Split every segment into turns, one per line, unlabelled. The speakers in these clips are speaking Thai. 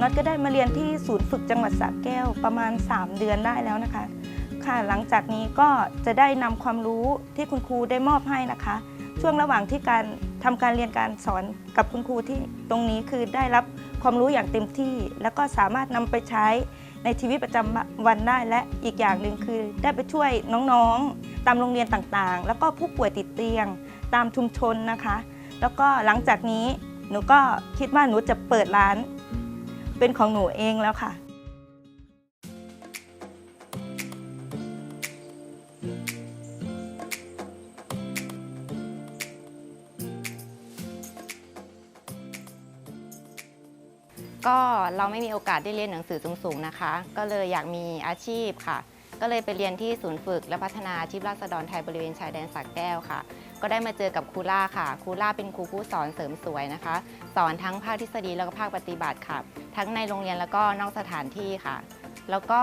น็อตก็ได้มาเรียนที่ศูนย์ฝึกจังหวัดสระแก้วประมาณ 3 เดือนได้แล้วนะคะ ค่ะหลังจากนี้ก็จะได้นำความรู้ที่คุณครูได้มอบให้นะคะ ช่วงระหว่างที่การทำการเรียนการสอนกับคุณครูที่ตรงนี้คือได้รับความรู้อย่างเต็มที่ แล้วก็สามารถนำไปใช้ในชีวิตประจำวันได้และอีกอย่างหนึ่งคือ ได้ไปช่วยน้องๆ ตามโรงเรียนต่างๆ แล้วก็ผู้ป่วยติดเตียง ตามชุมชนนะคะ แล้วก็หลังจากนี้หนูก็คิดว่าหนูจะเปิดร้าน เป็นของหนูเองแล้วค่ะ
ก็เราไม่มีโอกาสได้เรียนหนังสือสูงๆนะคะ ก็เลยอยากมีอาชีพค่ะ ก็เลยไปเรียนที่ศูนย์ฝึกและพัฒนาอาชีพราษฎรไทยบริเวณชายแดนสักแก้วค่ะ ก็ได้มาเจอกับครูล่าค่ะครูล่าเป็นครูผู้สอนเสริมสวยนะคะ สอนทั้งภาคทฤษฎีแล้วก็ภาคปฏิบัติค่ะ ทั้งในโรงเรียนแล้วก็นอกสถานที่ค่ะ แล้วก็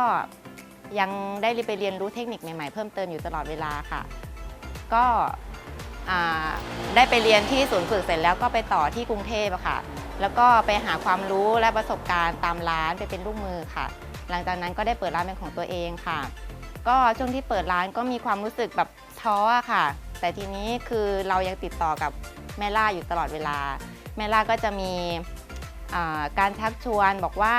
ยังได้ไปเรียนรู้เทคนิคใหม่ๆเพิ่มเติมอยู่ตลอดเวลาค่ะ ก็ได้ไปเรียนที่ศูนย์ฝึกเสร็จแล้วก็ไปต่อที่กรุงเทพค่ะ แล้วก็ไปหาความรู้และประสบการณ์ตามร้านไปเป็นลูกมือค่ะ หลังจากนั้นก็ได้เปิดร้านเป็นของตัวเองค่ะ ก็ช่วงที่เปิดร้านก็มีความรู้สึกแบบท้อค่ะ แต่ทีนี้คือเรายังติดต่อกับแม่ล่าอยู่ตลอดเวลา แม่ล่าก็จะมีอ่าการชักชวนบอกว่า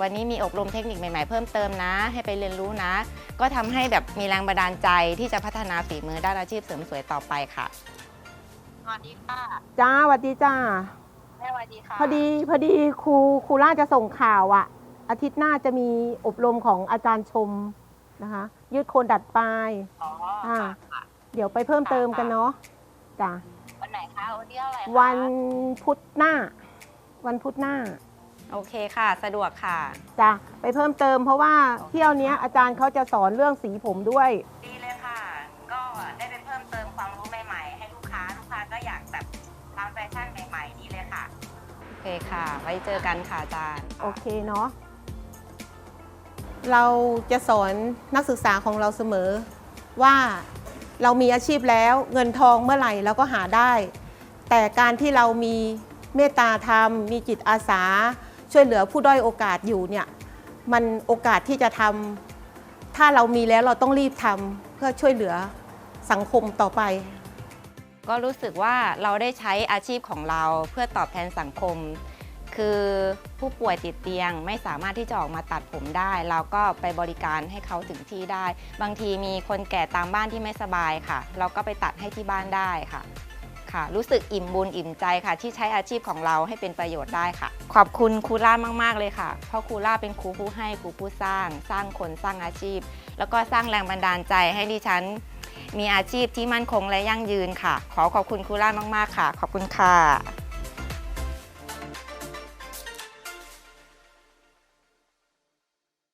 วันนี้มีอบรมเทคนิคใหม่ๆเพิ่มเติมนะ ให้ไปเรียนรู้นะ ก็ทำให้แบบมีแรงบันดาลใจที่จะพัฒนาฝีมือด้านอาชีพเสริมสวยต่อไปค่ะ
สวัสดีค่ะ
จ้าสวัสดีจ้า
แม่สวัสดีค่ะ
พอดีพอดีครูครูล่าจะส่งข่าวอะอาทิตย์หน้าจะมีอบรมของอาจารย์ชมนะคะ ยืดโคนดัดปลาย
อ๋อ
อ่า
ค่ะค่ะ
เดี๋ยวไปเพิ่มเติมกันเนาะจ้ะ
วันไหนคะวันที่เท่าไหร่คะ
วันพุธหน้า วันพุธหน้า
โอเคค่ะ สะดวกค่ะ
จ้ะไปเพิ่มเติมเพราะว่าเที่ยวเนี้ยอาจารย์เขาจะสอนเรื่องสีผมด้วย
ดีเลยค่ะ ก็ได้ไปเพิ่มเติมความรู้ใหม่ๆ ให้ลูกค้าลูกค้าก็อยากแบบทำแฟชั่นใหม่ๆดีเลยค่ะ โอเคค่ะ ไว้เจอกันค่ะอาจารย์
โอเคเนาะเราจะสอนนักศึกษาของเราเสมอว่า เรามีอาชีพแล้วเงินทองเมื่อไหร่เราก็หาได้ แต่การที่เรามีเมตตาธรรม มีจิตอาสา ช่วยเหลือผู้ด้อยโอกาสอยู่เนี่ยมันโอกาสที่จะทำถ้าเรามีแล้วเราต้องรีบทำเพื่อช่วยเหลือสังคมต่อไป
ก็รู้สึกว่าเราได้ใช้อาชีพของเราเพื่อตอบแทนสังคม คือผู้ป่วยติดเตียงไม่สามารถที่จะออกมาตัดผมได้ เราก็ไปบริการให้เขาถึงที่ได้ บางทีมีคนแก่ตามบ้านที่ไม่สบายค่ะ เราก็ไปตัดให้ที่บ้านได้ค่ะค่ะ รู้สึกอิ่มบุญอิ่มใจค่ะ ที่ใช้อาชีพของเราให้เป็นประโยชน์ได้ค่ะ ขอบคุณครูล่ามาก ๆ เลยค่ะ เพราะครูล่าเป็นครูผู้ให้ครูผู้สร้าง สร้างคนสร้างอาชีพ แล้วก็สร้างแรงบันดาลใจให้ดิฉัน มีอาชีพที่มั่นคงและยั่งยืนค่ะ ขอขอบคุณครูล่ามาก ๆ ค่ะ ขอบคุณค่ะ